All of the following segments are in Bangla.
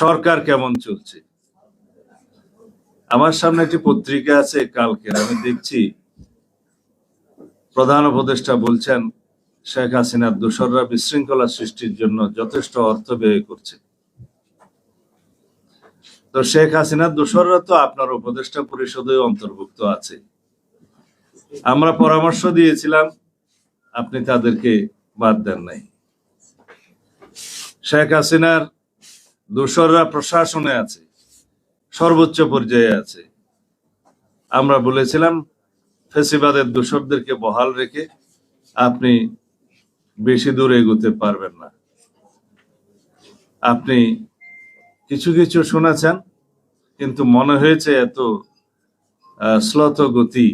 সরকার কেমন চলছে? আমার সামনে একটি পত্রিকা আছে কালকের, আমি দেখছি। প্রধান উপদেষ্টা বলছেন, শেখ হাসিনার দোসররা বিশৃঙ্খলা সৃষ্টির জন্য যথেষ্ট অর্থ ব্যয় করছে। তো শেখ হাসিনার দোসররা তো আপনার উপদেষ্টা পরিষদে অন্তর্ভুক্ত আছে। আমরা পরামর্শ দিয়েছিলাম, আপনি তাদেরকে বাদ দেন নাই। শেখ হাসিনার দোসররা প্রশাসনে আছে, সর্বোচ্চ পর্যায়ে আছে। আমরা বলেছিলাম, ফেসিবাদের দোসরদেরকে বহাল রেখে আপনি বেশি দূর এগোতে পারবেন না। আপনি কিছু কিছু শুনেছেন, কিন্তু মনে হয়েছে এত শ্লথ গতি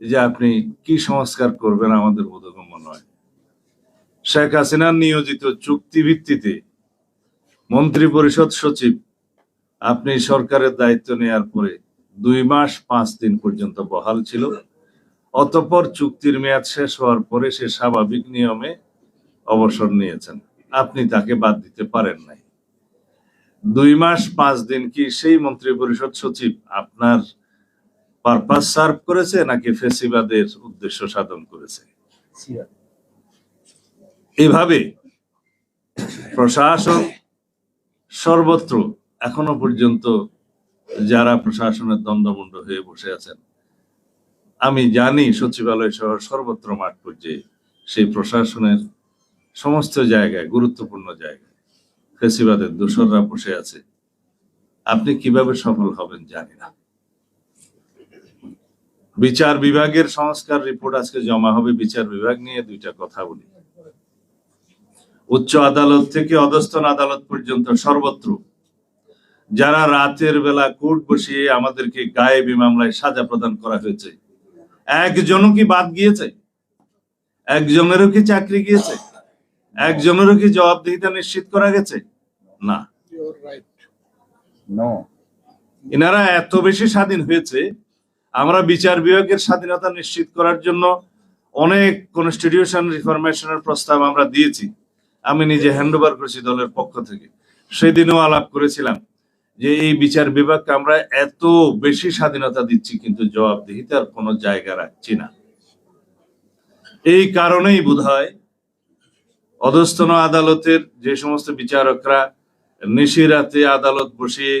যে আপনি কি সংস্কার করবেন আমাদের বোধগম্য নয়। শেখ হাসিনার নিয়োজিত চুক্তি ভিত্তিতে মন্ত্রী পরিষদ সচিব আপনি সরকারের দায়িত্ব নেয়ার পরে দুই মাস পাঁচ দিন পর্যন্ত বহাল ছিল। অতঃপর চুক্তির মেয়াদ শেষ হওয়ার পরে সে স্বাভাবিক নিয়মে অবসর নিয়েছেন। আপনি তাকে বাদ দিতে পারেন নাই। দুই মাস পাঁচ দিন কি সেই মন্ত্রী পরিষদ সচিব আপনার পারপাস সার্ভ করেছে নাকি ফেসিবাদের উদ্দেশ্য সাধন করেছে? এভাবে প্রশাসন সর্বত্র এখনও পর্যন্ত যারা প্রশাসনের দণ্ডমুণ্ড হয়ে বসে আছেন, আমি জানি সচিবালয় সহ সর্বত্র মাঠ পর্যায়ে সেই প্রশাসনের সমস্ত জায়গায়, গুরুত্বপূর্ণ জায়গায় ফেসিবাদের দোসররা বসে আছে। আপনি কীভাবে সফল হবেন জানি না। বিচার বিভাগের সংস্কার রিপোর্ট আজকে জমা হবে, বিচার বিভাগ নিয়ে দুইটা কথা বলি। উচ্চ আদালত থেকে অধস্তন আদালত পর্যন্ত সর্বত্র। যারা রাতের বেলা কোর্ট বসিয়ে আমাদেরকে গায়েবী মামলায় সাজা প্রদান করা হয়েছে। একজনও কি বাদ গিয়েছে? একজনেরও কি চাকরি গিয়েছে? একজনেরও কি জবাবদিহিতা নিশ্চিত করা গেছে? না। এনারা এত বেশি স্বাধীন হয়েছে আমরা বিচার বিভাগের স্বাধীনতা নিশ্চিত করার জন্য অনেক কনস্টিটিউশন রিফরমেশনের প্রস্তাব আমরা দিয়েছি। আমি নিজে হ্যান্ড ওভার করেছি দলের পক্ষ থেকে। সেদিনও আলাপ করেছিলাম যে এই বিচার বিভাগকে আমরা এত বেশি স্বাধীনতা দিচ্ছি, কিন্তু জবাবদিহিতার কোনো জায়গা রাখছি না। এই কারণেই বোধহয় অধস্তন আদালতের যে সমস্ত বিচারকরা নিশিরাতে আদালত বসিয়ে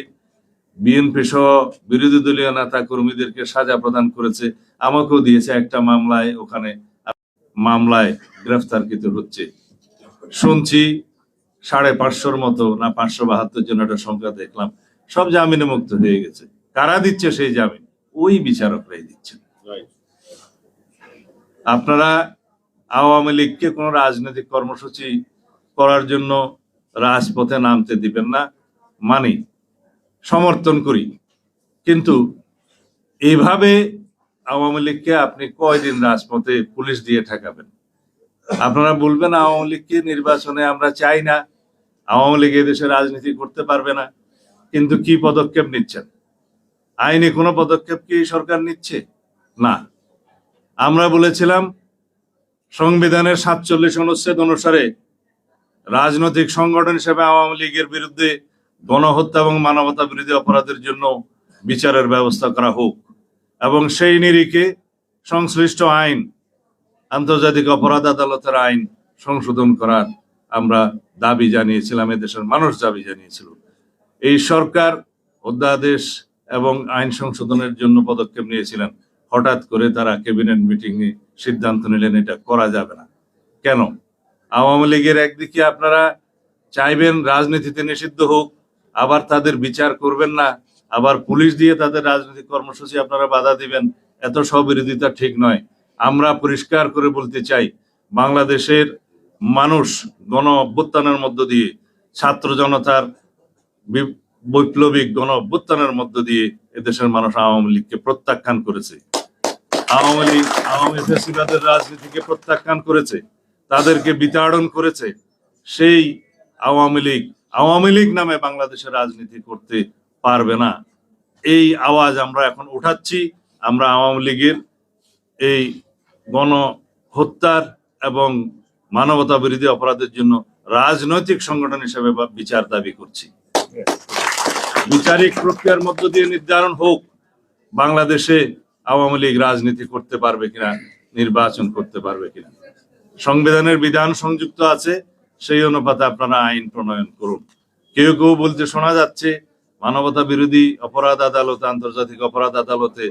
বিএনপি সহ বিরোধী দলীয় নেতা কর্মীদেরকে সাজা প্রদান করেছে, আমাকেও দিয়েছে একটা মামলায়, ওখানে মামলায় গ্রেফতারকৃত হচ্ছে। শুনছি সাড়ে পাঁচশোর মতো না পাঁচশো বাহাত্তর জন একটা সংখ্যা দেখলাম। সব জামিনে মুক্ত হয়ে গেছে। কারা দিচ্ছে সেই জামিন? ওই বিচারকরাই দিচ্ছেন। আপনারা আওয়ামী লীগকে কোনো রাজনৈতিক কর্মসূচি করার জন্য রাজপথে নামতে দিবেন না। মানি সমর্থন করি। কিন্তু এভাবে আওয়ামী লীগকে আপনি কয়দিন রাজপথে পুলিশ দিয়ে ঠেকাবেন? আপনারা বলবেন আওয়ামী লীগকে নির্বাচনে আমরা চাই না? আওয়ামী লীগ এদেশে রাজনীতি করতে পারবে না। কিন্তু কি পদক্ষেপ নিচ্ছেন? আইনে কোনো পদক্ষেপ কি সরকার নিচ্ছে? না। আমরা বলেছিলাম, সংবিধানের সাতচল্লিশ অনুচ্ছেদ অনুসারে রাজনৈতিক সংগঠন হিসেবে আওয়ামী লীগের বিরুদ্ধে গণহত্যা এবং মানবতা বিরোধী অপরাধের জন্য বিচারের ব্যবস্থা করা হোক। এবং সেই নিরিখে সংশ্লিষ্ট আইন আন্তর্জাতিক অপরাধ আদালতের আইন সংশোধন করার আমরা দাবি জানিয়েছিলাম, এদেশের মানুষ দাবি জানিয়েছিল। এই সরকার অধ্যাদেশ এবং আইন সংশোধনের জন্য পদক্ষেপ নিয়েছিলেন। হঠাৎ করে তারা ক্যাবিনেট মিটিং এ সিদ্ধান্ত নিলেন, এটা করা যাবে না। কেন? আওয়ামী লীগের একদিকে আপনারা চাইবেন রাজনীতিতে নিষিদ্ধ হোক, আবার তাদের বিচার করবেন না, আবার পুলিশ দিয়ে তাদের রাজনৈতিক কর্মসূচি আপনারা বাধা দিবেন, এত স্ববিরোধিতা ঠিক নয়। আমরা পরিষ্কার করে বলতে চাই, বাংলাদেশের মানুষ গণ অভ্যুত্থানের মধ্য দিয়ে, ছাত্র জনতার বৈপ্লবিক গণ অভ্যুত্থানের মধ্য দিয়ে এদেশের মানুষ আওয়ামী লীগকে প্রত্যাখ্যান করেছে। আওয়ামী লীগ, আওয়ামী ফেসিবাদের রাজনীতিকে প্রত্যাখ্যান করেছে, তাদেরকে বিতাড়ন করেছে, সেই আওয়ামী লীগ আওয়ামী লীগ নামে বাংলাদেশের রাজনীতি করতে পারবে না। এই আওয়াজ আমরা এখন উঠাচ্ছি, আমরা আওয়ামী লীগের এই গণ হত্যার এবং মানবতা বিরোধী অপরাধের জন্য রাজনৈতিক সংগঠন হিসেবে বিচার দাবি করছি। বিচারিক প্রক্রিয়ার মধ্য দিয়ে নির্ধারণ হোক, বাংলাদেশে আওয়ামী লীগ রাজনীতি করতে পারবে কিনা, নির্বাচন করতে পারবে কিনা। সংবিধানের বিধান সংযুক্ত আছে, সেই অনুপাতে আপনারা আইন প্রণয়ন করুন। কেউ কেউ বলতে শোনা যাচ্ছে মানবতা বিরোধী অপরাধ আদালতে, আন্তর্জাতিক অপরাধ আদালতে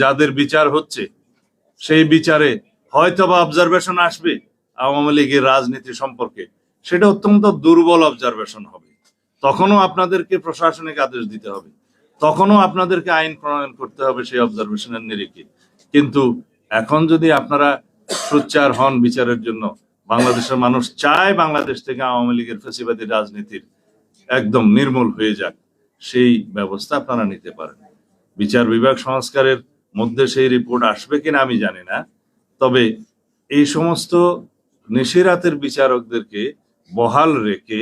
যাদের বিচার হচ্ছে সেই বিচারে হয়তো বা অবজারভেশন আসবে আওয়ামী লীগের রাজনীতি সম্পর্কে। সেটা অত্যন্ত দুর্বল অবজারভেশন হবে। তখনও আপনাদেরকে প্রশাসনিক আদেশ দিতে হবে। তখনও আপনাদেরকে আইন প্রণয়ন করতে হবে সেই অবজারভেশনের নিরিখে। কিন্তু এখন যদি আপনারা সোচ্চার হন বিচারের জন্য, বাংলাদেশের মানুষ চায় বাংলাদেশ থেকে আওয়ামী লীগের ফেসিবাদী রাজনীতির একদম নির্মূল হয়ে যাক। সেই ব্যবস্থা আপনারা নিতে পারেন। বিচার বিভাগ সংস্কারের মধ্যে সেই রিপোর্ট আসবে কিনা আমি জানি না। তবে এই সমস্ত নিশিরাতের বিচারকদেরকে বহাল রেখে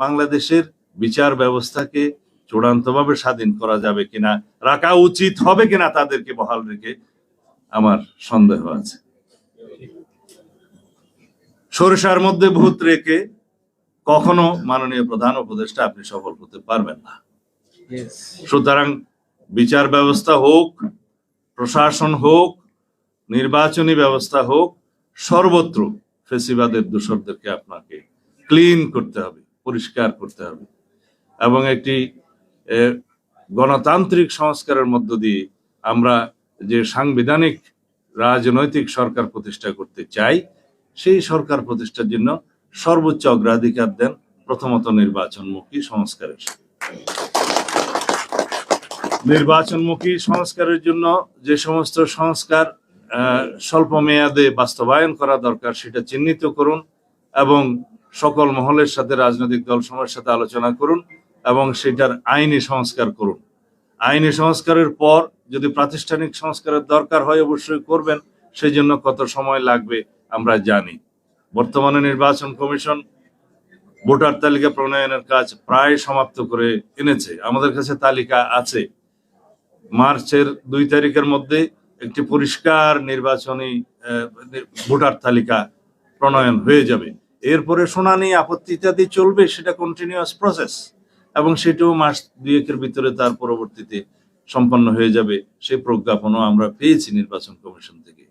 বাংলাদেশের বিচার ব্যবস্থাকে চূড়ান্তভাবে স্বাধীন করা যাবে কিনা রাখা উচিত হবে কিনা তাদেরকে বহাল রেখে আমার সন্দেহ আছে। সরিষার মধ্যে ভূত রেখে কখনো মাননীয় প্রধান উপদেষ্টা আপনি সফল হতে পারবেন না। সুতরাং বিচার ব্যবস্থা হোক প্রশাসন হোক, নির্বাচনী ব্যবস্থা হোক, সর্বত্র ফেসিবাদের দূষরদেরকে আপনাকে ক্লিন করতে হবে, পরিষ্কার করতে হবে এবং একটি গণতান্ত্রিক সংস্কারের মধ্য দিয়ে আমরা যে সাংবিধানিক রাজনৈতিক সরকার প্রতিষ্ঠা করতে চাই, সেই সরকার প্রতিষ্ঠার জন্য সর্বোচ্চ অগ্রাধিকার দেন প্রথমত নির্বাচনমুখী সংস্কারের নির্বাচনমুখী সংস্কারের জন্য যে সমস্ত সংস্কার স্বল্প মেয়াদে বাস্তবায়ন করা দরকার সেটা চিহ্নিত করুন এবং সকল মহলের সাথে রাজনৈতিক দল সময়ের সাথে আলোচনা করুন এবং সেটার আইনি সংস্কার করুন। আইনি সংস্কারের পর যদি প্রাতিষ্ঠানিক সংস্কারের দরকার হয় অবশ্যই করবেন সেই জন্য কত সময় লাগবে আমরা জানি। বর্তমানে নির্বাচন কমিশন ভোটার তালিকা প্রণয়নের কাজ প্রায় সমাপ্ত করে এনেছে। আমাদের কাছে তালিকা আছে। মার্চের দুই তারিখের মধ্যে একটি পরিষ্কার নির্বাচনী ভোটার তালিকা প্রণয়ন হয়ে যাবে। এরপরে শুনানি আপত্তি ইত্যাদি চলবে, সেটা কন্টিনিউয়াস প্রসেস এবং সেটাও মাস দুয়েকের ভিতরে তার পরবর্তীতে সম্পন্ন হয়ে যাবে। সেই প্রজ্ঞাপনও আমরা পেয়েছি নির্বাচন কমিশন থেকে।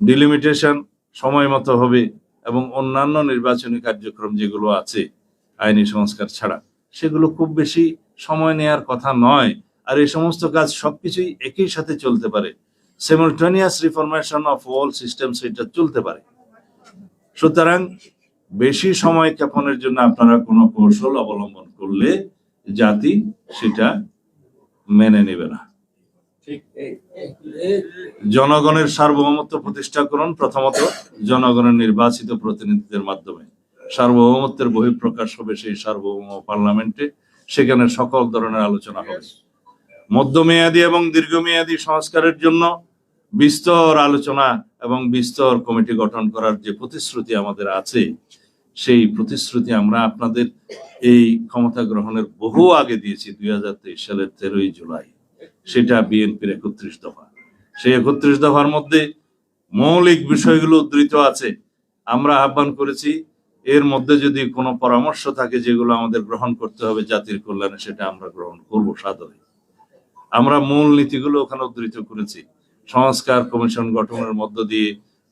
ডিলিমিটেশন সময় মতো হবে এবং অন্যান্য নির্বাচনী কার্যক্রম যেগুলো আছে, আইনি সংস্কার ছাড়া, সেগুলো খুব বেশি সময় নেয়ার কথা নয়। আর এই সমস্ত কাজ সবকিছুই একই সাথে চলতে পারে। Simultaneous reformation of all system সেটা চলতে পারে। সুতরাং বেশি সময় ক্ষেপণের জন্য আপনারা কোনো কৌশল অবলম্বন করলে জাতি সেটা মেনে নেবে না। জনগণের সার্বভৌমত্ব প্রতিষ্ঠা করুন প্রথমত জনগণের নির্বাচিত প্রতিনিধিদের মাধ্যমে। সার্বভৌমত্বের বহিঃপ্রকাশ হবে সেই সার্বভৌম পার্লামেন্টে সেখানে সকল ধরনের আলোচনা হবে। মধ্যমেয়াদী এবং দীর্ঘমেয়াদী সংস্কারের জন্য বিস্তর আলোচনা এবং বিস্তর কমিটি গঠন করার যে প্রতিশ্রুতি আমাদের আছে, সেই প্রতিশ্রুতি আমরা আপনাদের এই ক্ষমতা গ্রহণের বহু আগে দিয়েছি, দুই হাজার তেইশ সালের তেরোই জুলাই। সেটা বিএনপির একত্রিশ দফা। সেই একত্রিশ দফার মধ্যে মৌলিক বিষয়গুলো উদ্ধৃত আছে। আমরা আহ্বান করেছি, এর মধ্যে যদি কোনো পরামর্শ থাকে যেগুলো আমাদের গ্রহণ করতে হবে জাতির কল্যাণে, সেটা আমরা গ্রহণ করব সাদরে। আমরা মূল নীতিগুলো ওখানে উদ্ধৃত করেছি। সংস্কার কমিশন গঠনের মধ্য দিয়ে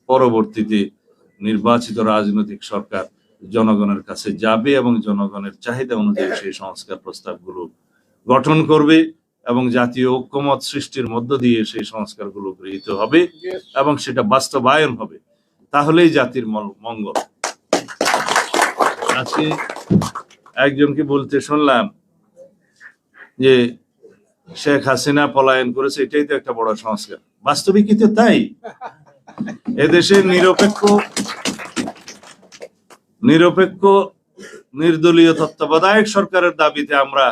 পরবর্তীতে নির্বাচিত রাজনৈতিক সরকার জনগণের কাছে যাবে এবং জনগণের চাহিদা অনুযায়ী সেই সংস্কার প্রস্তাবগুলো গঠন করবে এবং জাতীয় ঐক্যমত সৃষ্টির মধ্য দিয়ে সেই সংস্কারগুলো গৃহীত হবে এবং সেটা বাস্তবায়ন হবে। তাহলেই জাতির মঙ্গল। আজকে একজনকে বলতে শুনলাম যে শেখ হাসিনা পলায়ন করেছে, এটাই তো একটা বড় সংস্কার। বাস্তবিক তো তাই? এদেশের নিরপেক্ষ নিরপেক্ষ, নির্দলীয় তত্ত্বাবধায়ক সরকারের দাবিতে আমরা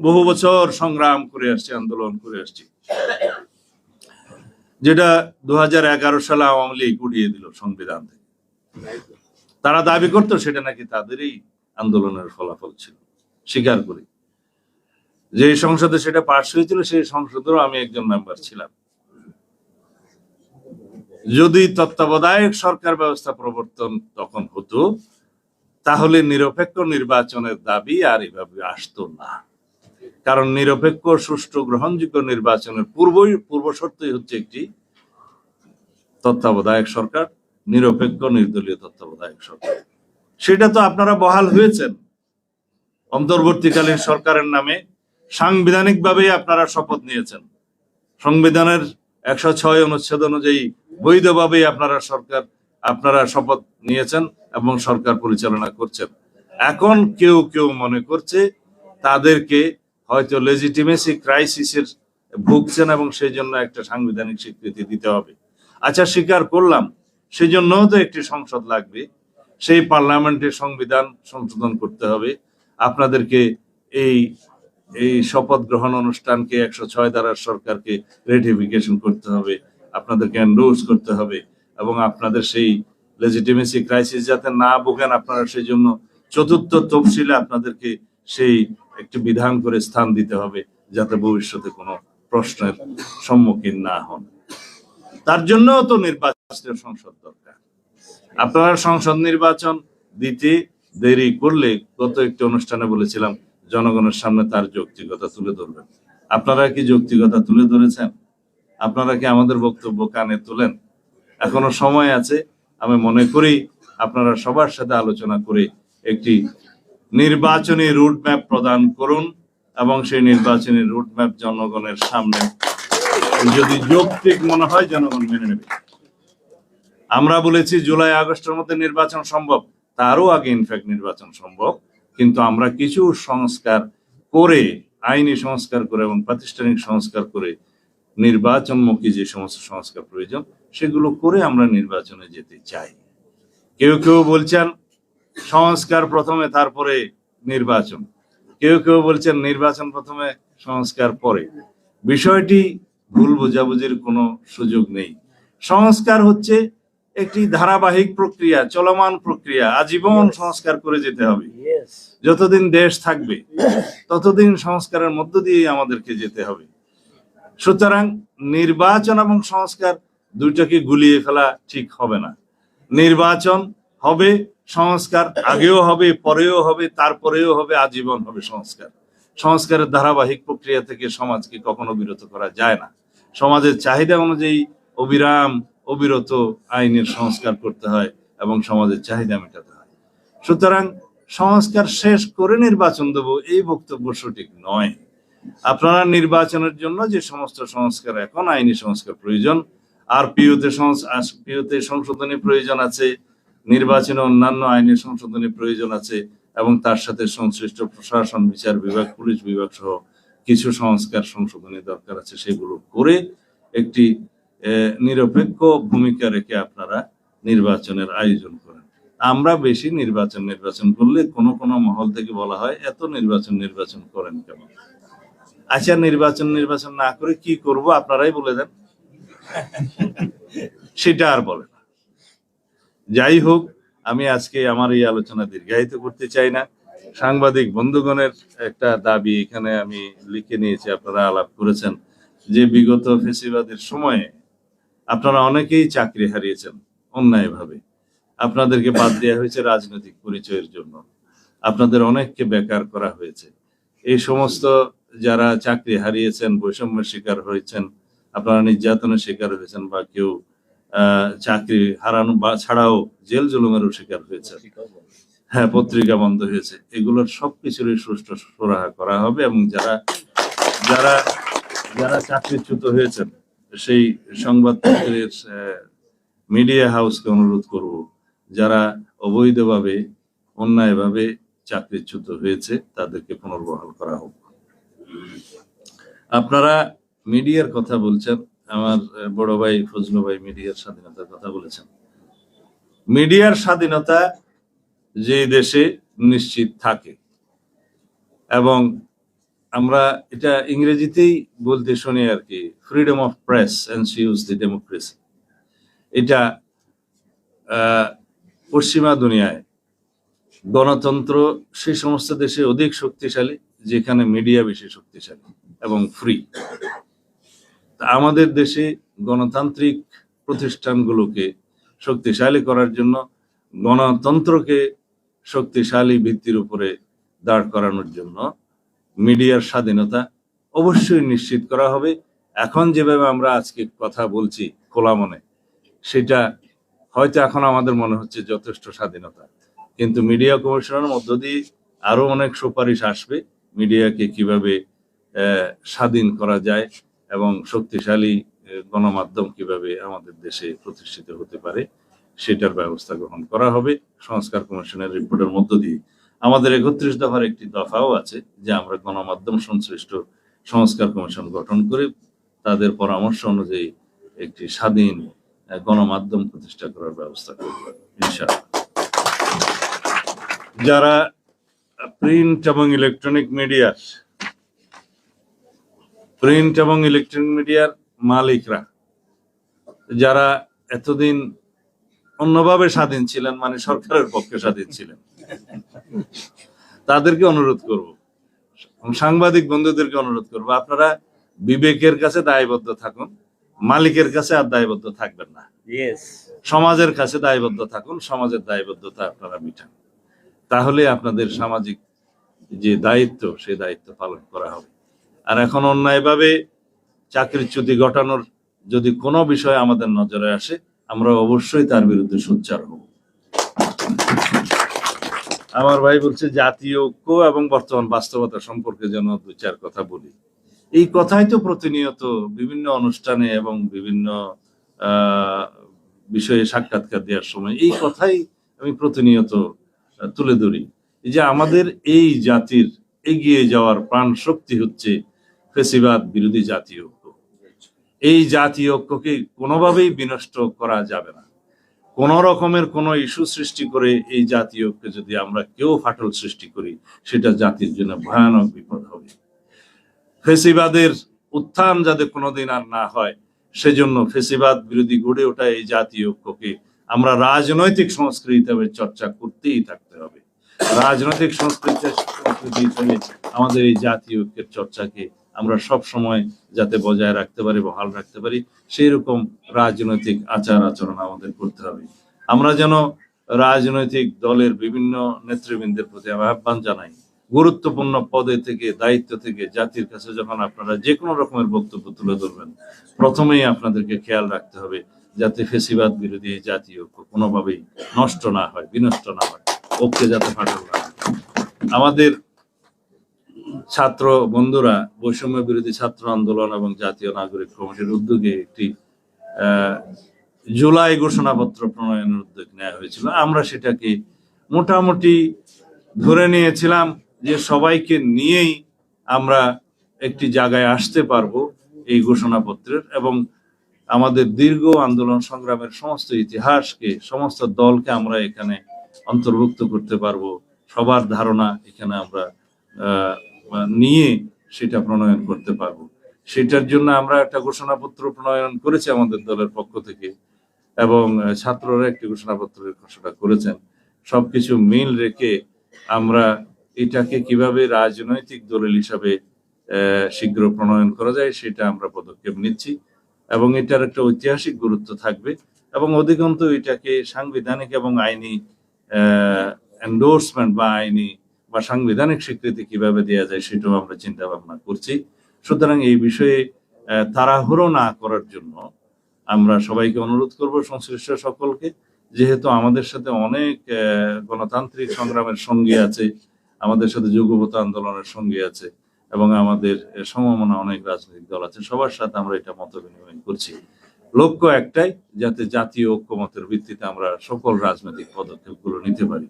বহু বছর সংগ্রাম করে আসছি, আন্দোলন করে আসছি। যেটা দু হাজার এগারো সালে আওয়ামী লীগ উড়িয়ে দিল সংবিধান থেকে। তারা দাবি করতো, সেটা নাকি তাদেরই আন্দোলনের ফলাফল ছিল। স্বীকার করি। যে সংসদে সেটা পাশ হয়েছিল, সেই সংসদেরও আমি একজন মেম্বার ছিলাম। যদি তত্ত্বাবধায়ক সরকার ব্যবস্থা প্রবর্তন তখন হতো, তাহলে নিরপেক্ষ নির্বাচনের দাবি আর এভাবে আসতো না। কারণ নিরপেক্ষ, সুষ্ঠু, গ্রহণযোগ্য নির্বাচনের পূর্বই পূর্ব শর্তই হচ্ছে একটি তত্ত্বাবধায়ক সরকার, নিরপেক্ষ, নির্দলীয় তত্ত্বাবধায়ক সরকার। সেটা তো আপনারা বহাল হয়েছেন। অন্তর্বর্তীকালীন সরকারের নামে সাংবিধানিকভাবেই আপনারা শপথ নিয়েছেন। সংবিধানের একশো ছয় অনুচ্ছেদ অনুযায়ী বৈধভাবেই আপনারা সরকার, আপনারা শপথ নিয়েছেন এবং সরকার পরিচালনা করছেন। এখন কেউ কেউ মনে করছে তাদেরকে হয়তো লেজিটিমেসি ক্রাইসিসের ভুগছেন এবং সেই জন্য একটা সাংবিধানিক স্বীকৃতি দিতে হবে। আচ্ছা স্বীকার করলাম সেই জন্যও তো একটি সংসদ লাগবে। সেই পার্লামেন্টের সংবিধান সংশোধন করতে হবে। আপনাদেরকে এই এই শপথ গ্রহণ অনুষ্ঠানকে একশো ছয় ধারার সরকারকে রেটিফিকেশন করতে হবে, আপনাদেরকে এন্ডোর্স করতে হবে এবং আপনাদের সেই লেজিটিমেসি ক্রাইসিস যাতে না ভোগেন আপনারা সেই জন্য চতুর্থ তফসিলে আপনাদেরকে সেই একটি বিধান করে স্থান দিতে হবে যাতে ভবিষ্যতে কোনো প্রশ্নের সম্মুখীন না হন। তার জন্য তো নির্বাচনের সংসদ দরকার। আপনারা সংসদ নির্বাচন দিতে দেরি করলে গত একটি অনুষ্ঠানে বলেছিলাম জনগণের সামনে তার যৌক্তিকতা তুলে ধরবেন। আপনারা কি যৌক্তিকতা তুলে ধরেছেন? আপনারা কি আমাদের বক্তব্য কানে তোলেন? এখনও সময় আছে। আমি মনে করি আপনারা সবার সাথে আলোচনা করে একটি নির্বাচনী রুট ম্যাপ প্রদান করুন এবং সেই নির্বাচনী রুট ম্যাপ জনগণের সামনে যদি যৌক্তিক মনে হয় জনগণ মেনে নেবে। আমরা বলেছি জুলাই আগস্টের মধ্যে নির্বাচন সম্ভব, তারও আগে ইনফ্যাক্ট নির্বাচন সম্ভব। কিন্তু আমরা কিছু সংস্কার করে, আইনি সংস্কার করে এবং প্রাতিষ্ঠানিক সংস্কার করে, নির্বাচনমুখী যে সমস্ত সংস্কার প্রয়োজন, সেগুলো করে আমরা নির্বাচনে যেতে চাই। কেউ কেউ বলছেন, সংস্কার প্রথমে তারপরে নির্বাচন। কেউ কেউ বলছেন, নির্বাচন প্রথমে, সংস্কার পরে। বিষয়টি ভুল বোঝাবুঝির কোনো সুযোগ নেই। সংস্কার হচ্ছে একটি ধারাবাহিক প্রক্রিয়া চলমান প্রক্রিয়া আজীবন সংস্কার করে যেতে হবে। যতদিন দেশ থাকবে ততদিন সংস্কারের মধ্য দিয়ে আমাদেরকে যেতে হবে। সুতরাং নির্বাচন এবং সংস্কার দুইটাকে গুলিয়ে ফেলা ঠিক হবে না। নির্বাচন হবে সংস্কার আগেও হবে পরেও হবে তারপরেও হবে আজীবন হবে সংস্কার। সংস্কারের ধারাবাহিক প্রক্রিয়া থেকে সমাজকে কখনো বিরত করা যায় না। সমাজের চাহিদা অনুযায়ী অবিরাম অবিরত আইনের সংস্কার করতে হয় এবং সমাজের চাহিদা মেটাতে হয়। সুতরাং সংস্কার শেষ করে নির্বাচন দেব এই বক্তব্য সঠিক নয়। আপনারা নির্বাচনের জন্য যে সমস্ত সংস্কার এখন আইনি সংস্কার প্রয়োজন, আর পিওতে পিওতে সংশোধনী প্রয়োজন আছে, নির্বাচনে অন্যান্য আইনি সংশোধনী প্রয়োজন আছে, এবং তার সাথে সংশ্লিষ্ট প্রশাসন, বিচার বিভাগ, পুলিশ বিভাগ সহ কিছু সংস্কার, সংশোধনী দরকার আছে সেগুলো করে একটি নিরপেক্ষ ভূমিকা রেখে আপনারা নির্বাচনের আয়োজন করেন। আমরা বেশি নির্বাচন নির্বাচন করলে কোনো কোনো মহল থেকে বলা হয় এত নির্বাচন নির্বাচন করেন কেন? আচ্ছা নির্বাচন নির্বাচন না করে কি করব আপনারাই বলে দেন। সেটা আর বলে না। যাই হোক আমি আজকে আমার এই আলোচনা দীর্ঘায়িত করতে চাই না। সাংবাদিক বন্ধুগণের একটা দাবি এখানে আমি লিখে নিয়েছি আপনারা আলাপ করেছেন যে বিগত ফেসিবাদের সময়ে আপনারা অনেকেই চাকরি হারিয়েছেন, অন্যায়ভাবে। আপনাদেরকে বাদ দেওয়া হয়েছে রাজনৈতিক পরিচয়ের জন্য। আপনাদের অনেককে বেকার করা হয়েছে। এই সমস্ত যারা চাকরি হারিয়েছেন, বৈষম্যের শিকার হয়েছেন, আপনারা নির্যাতনের শিকার হয়েছেন বা কেউ চাকরি হারানো বা ছাড়াও জেল জুলুমেরও শিকার হয়েছে। হ্যাঁ পত্রিকা বন্ধ হয়েছে। এগুলোর সবকিছুরই সুষ্ঠু সুরাহা করা হবে এবং যারা যারা যারা চাকরিচ্যুত হয়েছেন সেই সংবাদপত্রের মিডিয়া হাউসকে অনুরোধ করব, যারা অবৈধভাবে, অন্যায়ভাবে চাকরিচ্যুত হয়েছে, তাদেরকে পুনর্বহাল করা হোক। আপনারা মিডিয়ার কথা বলছেন, আমার বড় ভাই ফজলু ভাই মিডিয়ার স্বাধীনতার কথা বলেছেন। মিডিয়ার স্বাধীনতা যে দেশে নিশ্চিত থাকে, এবং আমরা এটা ইংরেজিতেই বলতে শুনি আর কি freedom of press ensures the democracy এটা পশ্চিমা দুনিয়ায় গণতন্ত্র সেই সমস্ত দেশে অধিক শক্তিশালী, যেখানে মিডিয়া বেশি শক্তিশালী এবং ফ্রি আমাদের দেশে গণতান্ত্রিক প্রতিষ্ঠানগুলোকে শক্তিশালী করার জন্য গণতন্ত্রকে শক্তিশালী ভিত্তির উপরে দাঁড় করানোর জন্য মিডিয়ার স্বাধীনতা অবশ্যই নিশ্চিত করা হবে। এখন যেভাবে আমরা আজকে কথা বলছি খোলা মনে সেটা হয়তো এখন আমাদের মনে হচ্ছে যথেষ্ট স্বাধীনতা। কিন্তু মিডিয়া কমিশনের মধ্য দিয়ে আরও অনেক সুপারিশ আসবে মিডিয়াকে কীভাবে স্বাধীন করা যায় এবং শক্তিশালী গণমাধ্যম কীভাবে আমাদের দেশে প্রতিষ্ঠিত হতে পারে, সেটার ব্যবস্থা গ্রহণ করা হবে। সংস্কার কমিশনের রিপোর্টের মধ্য দিয়ে আমাদের একত্রিশ দফার একটি দফাও আছে যে আমরা গণমাধ্যম সংশ্লিষ্ট সংস্কার কমিশন গঠন করে তাদের পরামর্শ অনুযায়ী একটি স্বাধীন গণমাধ্যম প্রতিষ্ঠা করার ব্যবস্থা করব, ইনশাআল্লাহ। যারা প্রিন্ট এবং ইলেকট্রনিক মিডিয়ার, প্রিন্ট এবং ইলেকট্রনিক মিডিয়ার মালিকরা, যারা এতদিন অন্যভাবে স্বাধীন ছিলেন মানে সরকারের পক্ষে স্বাধীন ছিলেন তাদেরকে অনুরোধ করব। সাংবাদিক বন্ধুদেরকে অনুরোধ করব। আপনারা বিবেকের কাছে দায়বদ্ধ থাকুন মালিকের কাছে আর দায়বদ্ধ থাকবেন না। সমাজের কাছে দায়বদ্ধ থাকুন সমাজের দায়বদ্ধতা আপনারা মিটান। তাহলে আপনাদের সামাজিক যে দায়িত্ব সেই দায়িত্ব পালন করা হবে। আর এখন অন্যায়ভাবে চাকরিচ্যুতি ঘটানোর যদি কোনো বিষয় আমাদের নজরে আসে আমরা অবশ্যই তার বিরুদ্ধে সোচ্চার হব। আমার ভাই বলছে জাতীয় ঐক্য এবং বর্তমান বাস্তবতা সম্পর্কে যেন দু চার কথা বলি। এই কথাই তো প্রতিনিয়ত বিভিন্ন অনুষ্ঠানে এবং বিভিন্ন বিষয়ে সাক্ষাৎকার দেওয়ার সময় এই কথাই আমি প্রতিনিয়ত তুলে ধরি। যে আমাদের এই জাতির এগিয়ে যাওয়ার প্রাণ শক্তি হচ্ছে ফেসিবাদ বিরোধী জাতীয় ঐক্য এই জাতীয় ঐক্যকে কোনোভাবেই বিনষ্ট করা যাবে না। কোন রকমের কোনো ইস্যু সৃষ্টি করে এই জাতীয় ঐক্যে যদি আমরা কেউ ফাটল সৃষ্টি করি, সেটা জাতির জন্য ভয়ানক বিপদ হবে। ফেসিবাদের উত্থান যাতে কোনোদিন আর না হয়, সেজন্য ফেসিবাদ বিরোধী গড়ে ওঠা এই জাতীয় ঐক্যকে আমরা রাজনৈতিক সংস্কৃতি হিসেবে চর্চা করতেই থাকতে হবে। রাজনৈতিক সংস্কৃতি আমাদের এই জাতীয় ঐক্যের চর্চাকে আমরা সব সময় যাতে বজায় রাখতে পারি, বহাল রাখতে পারি সেই রকম রাজনৈতিক আচার আচরণ আমাদের করতে হবে। আমরা যেন রাজনৈতিক দলের বিভিন্ন নেতৃবৃন্দের প্রতি আমি আহ্বান জানাই, গুরুত্বপূর্ণ পদে থেকে, দায়িত্ব থেকে, জাতির কাছে যখন আপনারা যে কোনো রকমের বক্তব্য তুলে ধরবেন, প্রথমেই আপনাদেরকে খেয়াল রাখতে হবে যাতে ফেসিবাদ বিরোধী এই জাতীয় কোনোভাবেই নষ্ট না হয়, বিনষ্ট না হয়, ঐক্যে যাতে ফাটল না আমাদের ছাত্র বন্ধুরা, বৈষম্য বিরোধী ছাত্র আন্দোলন এবং জাতীয় নাগরিক কমিটির উদ্যোগে একটি জুলাই ঘোষণাপত্র প্রণয়নের উদ্যোগ নেওয়া হয়েছিল। আমরা সেটাকে মোটামুটি ধরে নিয়েছিলাম যে সবাইকে নিয়েই আমরা একটি জায়গায় আসতে পারব এই ঘোষণাপত্রের এবং আমাদের দীর্ঘ আন্দোলন সংগ্রামের সমস্ত ইতিহাসকে, সমস্ত দলকে আমরা এখানে অন্তর্ভুক্ত করতে পারব। সবার ধারণা এখানে আমরা নিয়ে সেটা প্রণয়ন করতে পারব। সেটার জন্য আমরা একটা ঘোষণাপত্র প্রণয়ন করেছি আমাদের দলের পক্ষ থেকে এবং ছাত্ররা একটি ঘোষণাপত্রের ঘোষণা করেছেন। সবকিছু মিল রেখে আমরা এটাকে কীভাবে রাজনৈতিক দলিল হিসাবে শীঘ্র প্রণয়ন করা যায় সেটা আমরা পদক্ষেপ নিচ্ছি এবং এটার একটা ঐতিহাসিক গুরুত্ব থাকবে এবং অধিকন্ত এটাকে সাংবিধানিক এবং আইনি এন্ডোর্সমেন্ট বা আইনি বা সাংবিধানিক স্বীকৃতি কীভাবে দেওয়া যায় সেটাও আমরা চিন্তা ভাবনা করছি। সুতরাং এই বিষয়ে তাড়াহুড়ো না করার জন্য আমরা সবাইকে অনুরোধ করব সংশ্লিষ্ট সকলকে। যেহেতু আমাদের সাথে অনেক গণতান্ত্রিক সংগ্রামের সঙ্গী আছে, আমাদের সাথে যুগপত আন্দোলনের সঙ্গী আছে এবং আমাদের সমমনা অনেক রাজনৈতিক দল আছে, সবার সাথে আমরা এটা মত বিনিময় করছি। লক্ষ্য একটাই, যাতে জাতীয় ঐক্যমতের ভিত্তিতে আমরা সকল রাজনৈতিক পদক্ষেপগুলো নিতে পারি।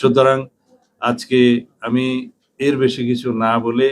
সুতরাং আজকে আমি এর বেশি কিছু না বলে